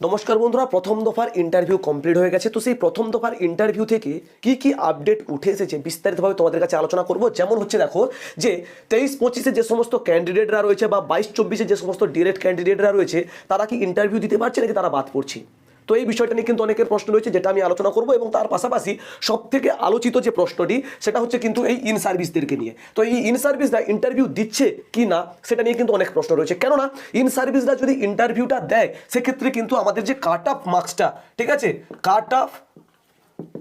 নমস্কার বন্ধুরা, প্রথম দফার ইন্টারভিউ কমপ্লিট হয়ে গেছে। তো সেই প্রথম দফার ইন্টারভিউ থেকে কি কি আপডেট উঠে এসেছে বিস্তারিতভাবে তোমাদের কাছে আলোচনা করব। যেমন হচ্ছে দেখো যে, তেইশ পঁচিশে যে সমস্ত ক্যান্ডিডেটরা রয়েছে বা বাইশ চব্বিশে যে সমস্ত ডিরেক্ট ক্যান্ডিডেটরা রয়েছে, তারা কি ইন্টারভিউ দিতে পারছে নাকি তারা বাদ পড়ছে? তো এই বিষয়টা নিয়ে কিন্তু অনেকের প্রশ্ন রয়েছে, যেটা আমি আলোচনা করব এবং তার পাশাপাশি সব থেকে আলোচিত যে প্রশ্নটি, সেটা হচ্ছে কিন্তু এই ইন সার্ভিসদেরকে নিয়ে। তো এই ইন সার্ভিসরা ইন্টারভিউ দিচ্ছে কি না, সেটা নিয়ে কিন্তু অনেক প্রশ্ন রয়েছে। কেননা ইন সার্ভিসরা যদি ইন্টারভিউটা দেয়, সেক্ষেত্রে কিন্তু আমাদের যে কাট অফ মার্কসটা ঠিক আছে? কাট অফ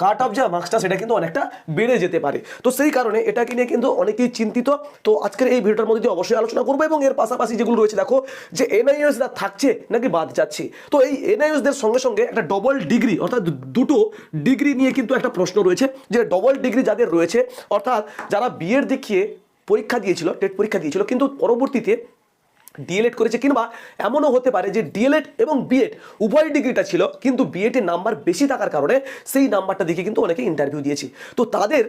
কাট অফ যা মার্কসটা, সেটা কিন্তু অনেকটা বেড়ে যেতে পারে। তো সেই কারণে এটাকে নিয়ে কিন্তু অনেকেই চিন্তিত। তো আজকের এই ভিডিওটার মধ্যে অবশ্যই আলোচনা করব এবং এর পাশাপাশি যেগুলো রয়েছে, দেখো যে এনআইএসরা থাকছে নাকি বাদ যাচ্ছে। তো এই এনআইএসদের সঙ্গে সঙ্গে একটা ডবল ডিগ্রি অর্থাৎ দুটো ডিগ্রি নিয়ে কিন্তু একটা প্রশ্ন রয়েছে, যে ডবল ডিগ্রি যাদের রয়েছে, অর্থাৎ যারা বিএড দেখিয়ে পরীক্ষা দিয়েছিল টেট পরীক্ষা দিয়েছিল, কিন্তু পরবর্তীতে ডিএলএড করেছে কিংবা এমনও হতে পারে যে ডিএলএড এবং বিএড উভয় ডিগ্রিটা ছিল, কিন্তু বিএডের নাম্বার বেশি থাকার কারণে সেই নাম্বারটা দেখে কিন্তু অনেকে ইন্টারভিউ দিয়েছে। তো তাদের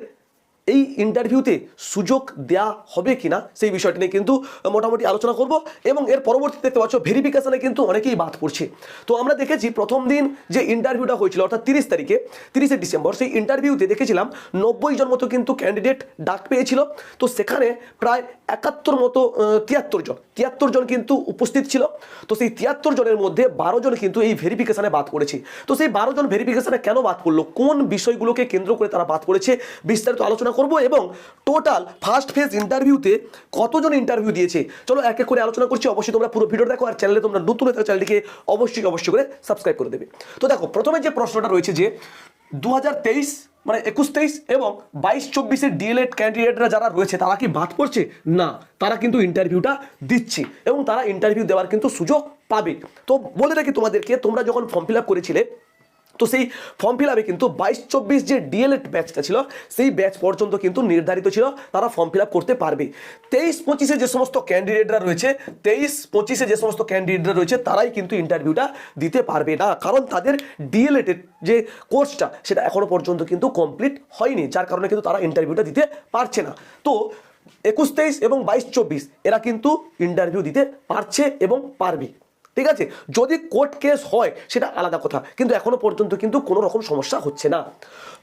এই ইন্টারভিউতে সুযোগ দেয়া হবে কিনা সেই বিষয়টি নিয়ে কিন্তু মোটামুটি আলোচনা করব এবং এর পরবর্তীতে দেখতে পাচ্ছ ভেরিফিকেশনে কিন্তু অনেকেই বাদ পড়ছে। তো আমরা দেখেছি প্রথম দিন যে ইন্টারভিউটা হয়েছিল, অর্থাৎ তিরিশ তারিখে, তিরিশে ডিসেম্বর, সেই ইন্টারভিউতে দেখেছিলাম নব্বই জন মতো কিন্তু ক্যান্ডিডেট ডাক পেয়েছিল। তো সেখানে প্রায় একাত্তর মতো তিয়াত্তর জন তিয়াত্তর জন কিন্তু উপস্থিত ছিল। তো সেই তিয়াত্তর জনের মধ্যে বারো জন কিন্তু এই ভেরিফিকেশনে বাদ পড়েছে। তো সেই বারো জন ভেরিফিকেশনে কেন বাদ পড়ল? কোন বিষয়গুলোকে কেন্দ্র করে তারা বাদ পড়েছে? বিস্তারিত আলোচনা করব এবং টোটাল ফার্স্ট ফেজ ইন্টারভিউতে কতজন ইন্টারভিউ দিয়েছে? চলো এক এক করে আলোচনা করছি। অবশ্যই তোমরা পুরো ভিডিও দেখো আর চ্যানেলে তোমরা নতুন হয়ে চ্যানেলটিকে অবশ্যই অবশ্যই করে সাবস্ক্রাইব করে দেবে। তো দেখো, প্রথমে যে প্রশ্নটা রয়েছে যে দু হাজার তেইশ মানে একুশ তেইশ এবং বাইশ চব্বিশের ডিএলএড ক্যান্ডিডেটরা যারা রয়েছে, তারা কি বাদ পড়ছে? না, তারা কিন্তু ইন্টারভিউটা দিচ্ছে এবং তারা ইন্টারভিউ দেওয়ার কিন্তু সুযোগ পাবে। তো বলে রাখি তোমাদেরকে, তোমরা যখন ফর্ম ফিল আপ করেছিলে তো সেই ফর্ম ফিল আপে কিন্তু বাইশ চব্বিশ যে ডিএলএড ব্যাচটা ছিল, সেই ব্যাচ পর্যন্ত কিন্তু নির্ধারিত ছিল, তারা ফর্ম ফিল আপ করতে পারবে। তেইশ পঁচিশে যে সমস্ত ক্যান্ডিডেটরা রয়েছে, তেইশ পঁচিশে যে সমস্ত ক্যান্ডিডেটরা রয়েছে, তারাই কিন্তু ইন্টারভিউটা দিতে পারবে না, কারণ তাদের ডিএলএডের যে কোর্সটা সেটা এখনও পর্যন্ত কিন্তু কমপ্লিট হয়নি, যার কারণে কিন্তু তারা ইন্টারভিউটা দিতে পারছে না। তো একুশ, তেইশ এবং বাইশ, চব্বিশ, এরা কিন্তু ইন্টারভিউ দিতে পারছে এবং পারবে। ঠিক আছে? যদি কোর্ট কেস হয়, সেটা আলাদা কথা। কিন্তু এখনও পর্যন্ত কিন্তু কোনো রকম সমস্যা হচ্ছে না।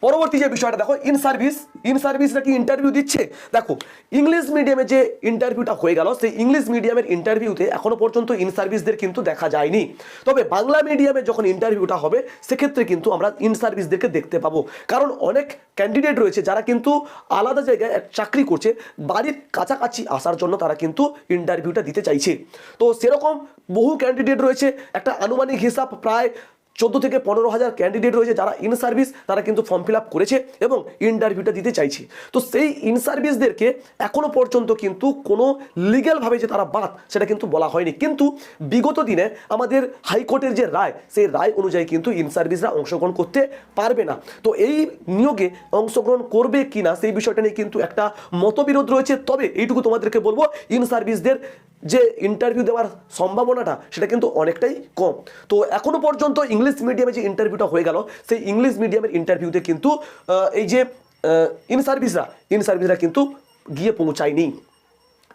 পরবর্তী যে বিষয়টা, দেখো ইন সার্ভিস ইন সার্ভিস নাকি ইন্টারভিউ দিচ্ছে? দেখো ইংলিশ মিডিয়ামে যে ইন্টারভিউটা হয়ে গেল, সেই ইংলিশ মিডিয়ামের ইন্টারভিউতে এখনও পর্যন্ত ইন সার্ভিসদের কিন্তু দেখা যায়নি। তবে বাংলা মিডিয়ামে যখন ইন্টারভিউটা হবে, সেক্ষেত্রে কিন্তু আমরা ইন সার্ভিসদেরকে দেখতে পাবো। কারণ অনেক ক্যান্ডিডেট রয়েছে যারা কিন্তু আলাদা জায়গায় চাকরি করছে, বাড়ির কাছাকাছি আসার জন্য তারা কিন্তু ইন্টারভিউটা দিতে চাইছে। তো সেরকম বহু ক্যান্ডিডেট রয়েছে। একটা আনুমানিক হিসাব প্রায় চোদ্দ থেকে পনেরো হাজার ক্যান্ডিডেট রয়েছে যারা ইন সার্ভিস তারা কিন্তু ফর্ম ফিল করেছে এবং ইন্টারভিউটা দিতে চাইছে। তো সেই ইন সার্ভিসদেরকে এখনও পর্যন্ত কিন্তু কোনো লিগ্যালভাবে যে তারা বাদ, সেটা কিন্তু বলা হয়নি। কিন্তু বিগত দিনে আমাদের হাইকোর্টের যে রায়, সেই রায় অনুযায়ী কিন্তু ইন সার্ভিসরা অংশগ্রহণ করতে পারবে না। তো এই নিয়োগে অংশগ্রহণ করবে কি না সেই বিষয়টা নিয়ে কিন্তু একটা মতবিরোধ রয়েছে। তবে এইটুকু তোমাদেরকে বলব ইন সার্ভিসদের যে ইন্টারভিউ দেওয়ার সম্ভাবনাটা, সেটা কিন্তু অনেকটাই কম। তো এখনও পর্যন্ত ইংলিশ মিডিয়ামে যে ইন্টারভিউটা হয়ে গেল, সেই ইংলিশ মিডিয়ামের ইন্টারভিউতে কিন্তু এই যে ইন সার্ভিসরা ইন সার্ভিসরা কিন্তু গিয়ে পৌঁছায়নি।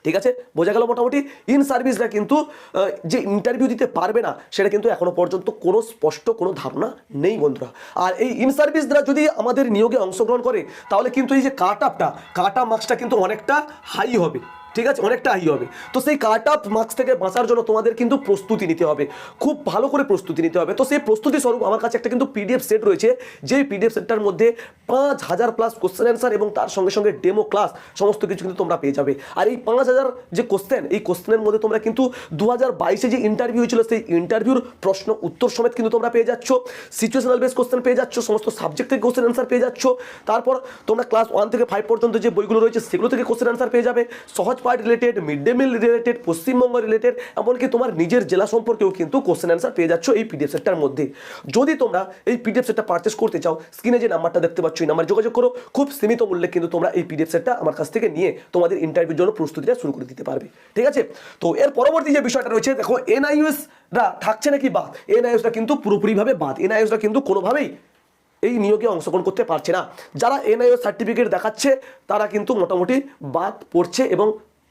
ঠিক আছে? বোঝা গেল মোটামুটি? ইন সার্ভিসরা কিন্তু যে ইন্টারভিউ দিতে পারবে না, সেটা কিন্তু এখনও পর্যন্ত কোনো স্পষ্ট কোনো ধারণা নেই বন্ধুরা। আর এই ইন সার্ভিসরা যদি আমাদের নিয়োগে অংশগ্রহণ করে, তাহলে কিন্তু এই যে কাট আপটা কাট মার্কসটা কিন্তু অনেকটা হাই হবে। ঠিক আছে? অনেকটা হাই হবে। তো সেই কাট আপ মার্কস থেকে বাঁচার জন্য তোমাদের কিন্তু প্রস্তুতি নিতে হবে। খুব ভালো করে প্রস্তুতি নিতে হবে। তো সেই প্রস্তুতি স্বরূপ আমার কাছে একটা কিন্তু পিডিএফ সেট রয়েছে। যেই পিডিএফ সেটটার মধ্যে পাঁচ হাজার প্লাস কোশ্চেন অ্যান্সার এবং তার সঙ্গে সঙ্গে ডেমো ক্লাস সমস্ত কিছু কিন্তু তোমরা পেয়ে যাবে। আর এই পাঁচ হাজার যে কোশ্চেন এই কোশ্চেনের মধ্যে তোমরা কিন্তু দু হাজার বাইশে যে ইন্টারভিউ হয়েছিল, সেই ইন্টারভিউর প্রশ্ন, উত্তর সমেত কিন্তু তোমরা পেয়ে যাচ্ছ। সিচুয়েশনাল বেস কোশ্চেন পেয়ে যাচ্ছ, সমস্ত সাবজেক্ট থেকে কোশ্চেন অ্যান্সার পেয়ে যাচ্ছ। তারপর তোমরা ক্লাস ওয়ান থেকে ফাইভ পর্যন্ত যে বইগুলো রয়েছে, সেগুলো থেকে কোশ্চেন অ্যান্সার পেয়ে যাবে। Sahaj Path related mid day meal related Paschimbanga related এমনকি তোমার নিজের জেলা সম্পর্কেও কিন্তু কোশ্চেন অ্যান্সার পেয়ে যাচ্ছ এই পিডিএফ সেটটার মধ্যে। যদি তোমরা এই পিডিএফ সেটটা পারচেস করতে চাও স্ক্রিনে যে নাম্বারটা দেখতে পাচ্ছ, এই নাম্বার যোগাযোগ করো। খুব সীমিত মূল্যে কিন্তু তোমরা এই পিডিএফ সেটটা আমার কাছ থেকে নিয়ে তোমাদের ইন্টারভিউর জন্য প্রস্তুতিটা শুরু করে দিতে পারবে। ঠিক আছে? তো এর পরবর্তী যে বিষয়টা রয়েছে, দেখো এনআইএস রা থাকছে নাকি বাদ? এনআইএসরা কিন্তু পুরোপুরিভাবে বাদ। এনআইএসরা কিন্তু কোনোভাবেই এই নিয়োগে অংশগ্রহণ করতে পারছে না। যারা এনআইও সার্টিফিকেট দেখাচ্ছে, তারা কিন্তু মোটামুটি বাদ পড়ছে এবং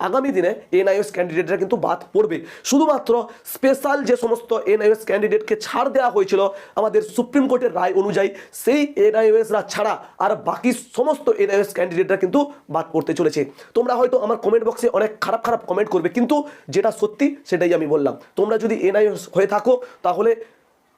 আগামী দিনে এনআইএস ক্যান্ডিডেটরা কিন্তু বাদ পড়বে। শুধুমাত্র স্পেশাল যে সমস্ত এনআইএস ক্যান্ডিডেটকে ছাড় দেওয়া হয়েছিল আমাদের সুপ্রিম কোর্টের রায় অনুযায়ী, সেই এনআইএসরা ছাড়া আর বাকি সমস্ত এনআইএস ক্যান্ডিডেটরা কিন্তু বাদ পড়তে চলেছে। তোমরা হয়তো আমার কমেন্ট বক্সে অনেক খারাপ খারাপ কমেন্ট করবে, কিন্তু যেটা সত্যি সেটাই আমি বললাম। তোমরা যদি এনআইএস হয়ে থাকো, তাহলে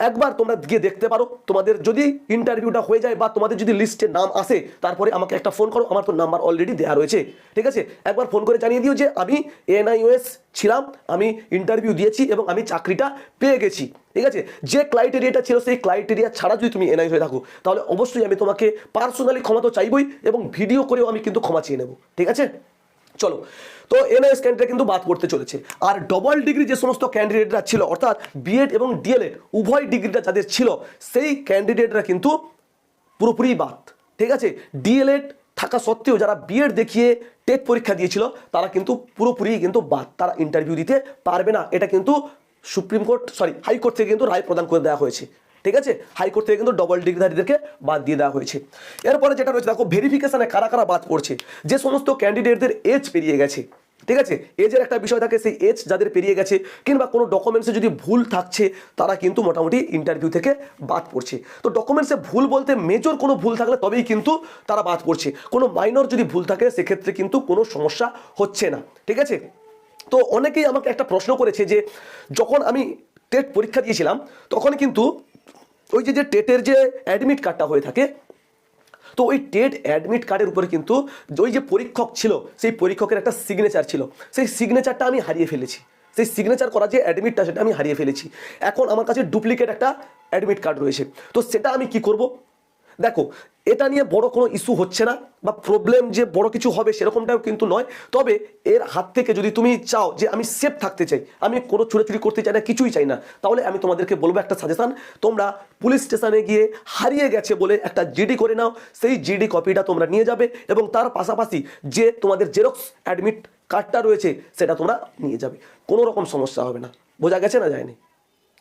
একবার তোমরা গিয়ে দেখতে পারো। তোমাদের যদি ইন্টারভিউটা হয়ে যায় বা তোমাদের যদি লিস্টে নাম আসে, তারপরে আমাকে একটা ফোন করো, আমার তো নাম্বার অলরেডি দেওয়া রয়েছে। ঠিক আছে? একবার ফোন করে জানিয়ে দিও যে আমি এনআইওএস ছিলাম, আমি ইন্টারভিউ দিয়েছি এবং আমি চাকরিটা পেয়ে গেছি। ঠিক আছে? যে ক্রাইটেরিয়াটা ছিল, সেই ক্রাইটেরিয়া ছাড়া যদি তুমি এনআই হয়ে থাকো, তাহলে অবশ্যই আমি তোমাকে পার্সোনালি ক্ষমা তো চাইবই এবং ভিডিও করেও আমি কিন্তু ক্ষমা চেয়ে নেব। ঠিক আছে? চলো। তো এনআইএস ক্যান্ডিডেট কিন্তু বাদ পড়তে চলেছে। আর ডবল ডিগ্রি যে সমস্ত ক্যান্ডিডেটরা ছিল, অর্থাৎ বিএড এবং ডিএলএড উভয় ডিগ্রিটা যাদের ছিল, সেই ক্যান্ডিডেটরা কিন্তু পুরোপুরি বাদ। ঠিক আছে? ডিএলএড থাকা সত্ত্বেও যারা বিএড দেখিয়ে টেট পরীক্ষা দিয়েছিল, তারা কিন্তু পুরোপুরি কিন্তু বাদ। তারা ইন্টারভিউ দিতে পারবে না। এটা কিন্তু সুপ্রিম কোর্ট সরি হাইকোর্ট থেকে কিন্তু রায় প্রদান করে দেওয়া হয়েছে। ঠিক আছে? হাইকোর্ট থেকে কিন্তু ডবল ডিগ্রিধারীদেরকে বাদ দিয়ে দেওয়া হয়েছে। এরপরে যেটা রয়েছে, দেখো ভেরিফিকেশনে কারা কারা বাদ পড়ছে? যে সমস্ত ক্যান্ডিডেটদের এজ পেরিয়ে গেছে, ঠিক আছে? এজের একটা বিষয় থাকে, সেই এজ যাদের পেরিয়ে গেছে, কিংবা কোনো ডকুমেন্টসে যদি ভুল থাকছে, তারা কিন্তু মোটামুটি ইন্টারভিউ থেকে বাদ পড়ছে। তো ডকুমেন্টসে ভুল বলতে মেজর কোনো ভুল থাকলে তবেই কিন্তু তারা বাদ পড়ছে। কোনো মাইনর যদি ভুল থাকে, সেক্ষেত্রে কিন্তু কোনো সমস্যা হচ্ছে না, ঠিক আছে? তো অনেকেই আমাকে একটা প্রশ্ন করেছে যে, যখন আমি টেট পরীক্ষা দিয়েছিলাম তখন কিন্তু ওই যে যে টেটের যে অ্যাডমিট কার্ডটা হয়ে থাকে, তো ওই টেট অ্যাডমিট কার্ডের উপরে কিন্তু ওই যে পরীক্ষক ছিল, সেই পরীক্ষকের একটা সিগনেচার ছিল। সেই সিগনেচারটা আমি হারিয়ে ফেলেছি। সেই সিগনেচার করা যে অ্যাডমিটটা সেটা আমি হারিয়ে ফেলেছি। এখন আমার কাছে ডুপ্লিকেট একটা অ্যাডমিট কার্ড রয়েছে। তো সেটা আমি কি করব? দেখো এটা নিয়ে বড় কোনো ইস্যু হচ্ছে না বা প্রবলেম যে বড় কিছু হবে সেরকমটাও কিন্তু নয়। তবে এর হাত থেকে যদি তুমি চাও যে আমি সেফ থাকতে চাই, আমি কোনো চুরি করতে চাই না, কিছুই চাই না, তাহলে আমি তোমাদেরকে বলব একটা সাজেশন তোমরা পুলিশ স্টেশনে গিয়ে হারিয়ে গেছে বলে একটা জিডি করে নাও, সেই জিডি কপিটা তোমরা নিয়ে যাবে এবং তার পাশাপাশি যে তোমাদের জেরক্স অ্যাডমিট কার্ডটা রয়েছে, সেটা তোমরা নিয়ে যাবে। কোনো রকম সমস্যা হবে না। বোঝা গেছে না যায়নি?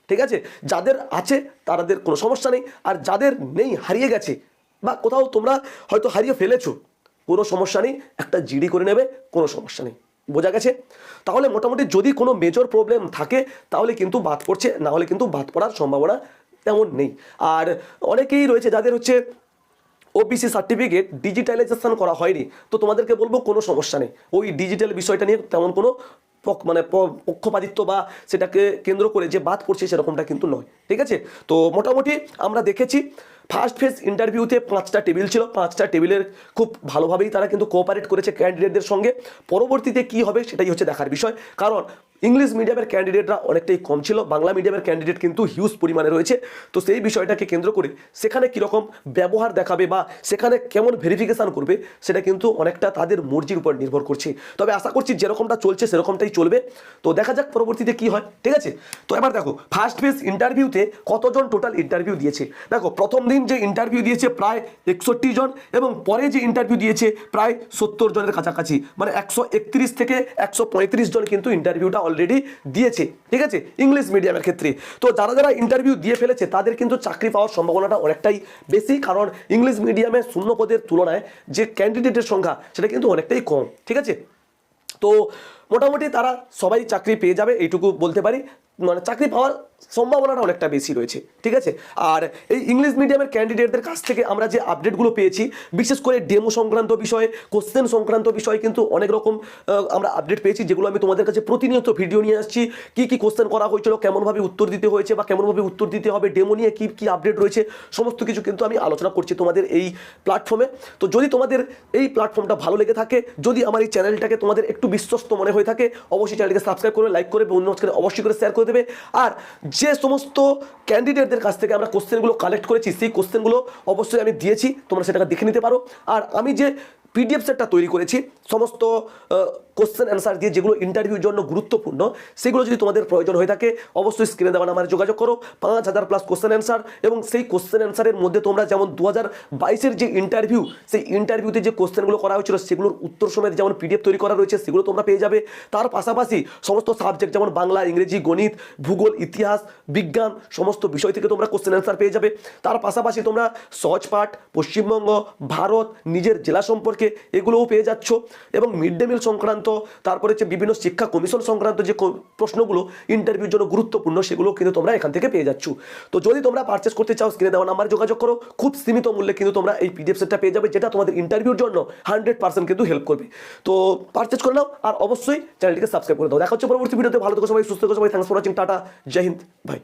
ঠিক আছে? যাদের আছে, তাদের কোনো সমস্যা নেই। আর যাদের নেই, হারিয়ে গেছে বা কোথাও তোমরা হয়তো হারিয়ে ফেলেছো। কোনো সমস্যা নেই, একটা জিডি করে নেবে, কোনো সমস্যা নেই। বোঝা গেছে? তাহলে মোটামুটি যদি কোনো মেজর প্রবলেম থাকে, তাহলে কিন্তু বাদ পড়ছে, না হলে কিন্তু বাদ পড়ার সম্ভাবনা তেমন নেই। আর অনেকেই রয়েছে যাদের হচ্ছে ওবিসি সার্টিফিকেট ডিজিটালাইজেশন করা হয়নি। তো তোমাদেরকে বলব, কোনো সমস্যা নেই। ওই ডিজিটাল বিষয়টা নিয়ে তেমন কোনো মানে পক্ষপাতিত্ব বা সেটাকে কেন্দ্র করে যে বাদ পড়ছে, সেরকমটা কিন্তু নয়। ঠিক আছে? তো মোটামুটি আমরা দেখেছি ফার্স্ট ফেজ ইন্টারভিউতে পাঁচটা টেবিল ছিল। পাঁচটা টেবিলের খুব ভালোভাবেই তারা কিন্তু কোঅপারেট করেছে ক্যান্ডিডেটদের সঙ্গে। পরবর্তীতে কি হবে সেটাই হচ্ছে দেখার বিষয়। কারণ ইংলিশ মিডিয়ামের ক্যান্ডিডেটরা অনেকটাই কম ছিল, বাংলা মিডিয়ামের ক্যান্ডিডেট কিন্তু হিউজ পরিমাণে রয়েছে। তো সেই বিষয়টাকে কেন্দ্র করে সেখানে কীরকম ব্যবহার দেখাবে বা সেখানে কেমন ভেরিফিকেশান করবে, সেটা কিন্তু অনেকটা তাদের মর্জির উপর নির্ভর করছে। তবে আশা করছি যেরকমটা চলছে, সেরকমটাই চলবে। তো দেখা যাক পরবর্তীতে কি হয়, ঠিক আছে? তো এবার দেখো ফার্স্ট ফেজ ইন্টারভিউতে কতজন টোটাল ইন্টারভিউ দিয়েছে? দেখো, প্রথম দিন যে ইন্টারভিউ দিয়েছে প্রায় একষট্টি জন এবং পরে যে ইন্টারভিউ দিয়েছে প্রায় সত্তর জনের কাছাকাছি। মানে একশো একত্রিশ থেকে একশো পঁয়ত্রিশ জন কিন্তু ইন্টারভিউটা অলরেডি দিয়েছে, ঠিক আছে? ইংলিশ মিডিয়ামের ক্ষেত্রে। তো যারা যারা ইন্টারভিউ দিয়ে ফেলেছে, তাদের কিন্তু চাকরি পাওয়ার সম্ভাবনাটা অনেকটাই বেশি, কারণ ইংলিশ মিডিয়ামে শূন্য পদের তুলনায় যে ক্যান্ডিডেটের সংখ্যা, সেটা কিন্তু অনেকটাই কম, ঠিক আছে? তো মোটামুটি তারা সবাই চাকরি পেয়ে যাবে, এইটুকু বলতে পারি। মানে চাকরি পাওয়ার সম্ভাবনাটা অনেকটা বেশি রয়েছে, ঠিক আছে? আর এই ইংলিশ মিডিয়ামের ক্যান্ডিডেটদের কাছ থেকে আমরা যে আপডেটগুলো পেয়েছি, বিশেষ করে ডেমো সংক্রান্ত বিষয়ে কোশ্চেন সংক্রান্ত বিষয়ে কিন্তু অনেক রকম আমরা আপডেট পেয়েছি, যেগুলো আমি তোমাদের কাছে প্রতিনিয়ত ভিডিও নিয়ে আসছি, কি কি কোশ্চেন করা হয়েছিল, কেমনভাবে উত্তর দিতে হয়েছে বা কেমনভাবে উত্তর দিতে হবে ডেমো নিয়ে কী কী আপডেট রয়েছে, সমস্ত কিছু কিন্তু আমি আলোচনা করছি তোমাদের এই প্ল্যাটফর্মে তো যদি তোমাদের এই প্ল্যাটফর্মটা ভালো লেগে থাকে, যদি আমার এই চ্যানেলটাকে তোমাদের একটু বিশ্বস্ত মনে হয়ে থাকে, অবশ্যই চ্যানেলকে সাবস্ক্রাইব করে লাইক করে মাঝখানে অবশ্যই করে শেয়ার করে দেবে। আর যে সমস্ত ক্যান্ডিডেটদের কাছ থেকে আমরা কোশ্চেনগুলো কালেক্ট করেছি, সেই কোশ্চেনগুলো অবশ্যই আমি দিয়েছি, তোমরা সেটাকে দেখে নিতে পারো। আর আমি যে পিডিএফ সেটটা তৈরি করেছি। সমস্ত কোশ্চেন অ্যান্সার দিয়ে যেগুলো ইন্টারভিউর জন্য গুরুত্বপূর্ণ, সেগুলো যদি তোমাদের প্রয়োজন হয়ে থাকে, অবশ্যই স্ক্রিনে দেওয়া নাম্বারে যোগাযোগ করো। পাঁচ হাজার প্লাস কোশ্চেন অ্যান্সার এবং সেই কোশ্চেন অ্যান্সারের মধ্যে তোমরা যেমন দু হাজার বাইশের যে ইন্টারভিউ সেই ইন্টারভিউতে যে কোশ্চেনগুলো করা হয়েছিল, সেগুলোর উত্তর সমেত যেমন পিডিএফ তৈরি করা রয়েছে, সেগুলো তোমরা পেয়ে যাবে। তার পাশাপাশি সমস্ত সাবজেক্ট যেমন বাংলা, ইংরেজি, গণিত, ভূগোল, ইতিহাস, বিজ্ঞান, সমস্ত বিষয় থেকে তোমরা কোশ্চেন অ্যান্সার পেয়ে যাবে। তার পাশাপাশি তোমরা সহজ পাঠ পশ্চিমবঙ্গ, ভারত, নিজের জেলা সম্পর্কে সম্পর্কে এগুলোও পেয়ে যাচ্ছ। এবং মিড ডে মিল সংক্রান্ত, তারপরে হচ্ছে বিভিন্ন শিক্ষা কমিশন সংক্রান্ত যে প্রশ্নগুলো ইন্টারভিউর জন্য গুরুত্বপূর্ণ সেগুলো কিন্তু তোমরা এখান থেকে পেয়ে যাচ্ছ। তো যদি তোমরা পারচেস করতে চাও স্ক্রিনে দেওয়া নাম্বারে যোগাযোগ করো। খুব সীমিত মূল্যে কিন্তু তোমরা এই পিডিএফ সেটটা পেয়ে যাবে, যেটা তোমাদের ইন্টারভিউর জন্য হান্ড্রেড পার্সেন্ট কিন্তু হেল্প করবে। তো পারচেস করে নাও আর অবশ্যই চ্যানেলটিকে সাবস্ক্রাইব করে দাও। দেখা হচ্ছে পরবর্তী ভিডিওতে ভালো থেকো সবাই, সুস্থ থেকো সবাই। Thanks for watching tata. Jai Hind. ভাই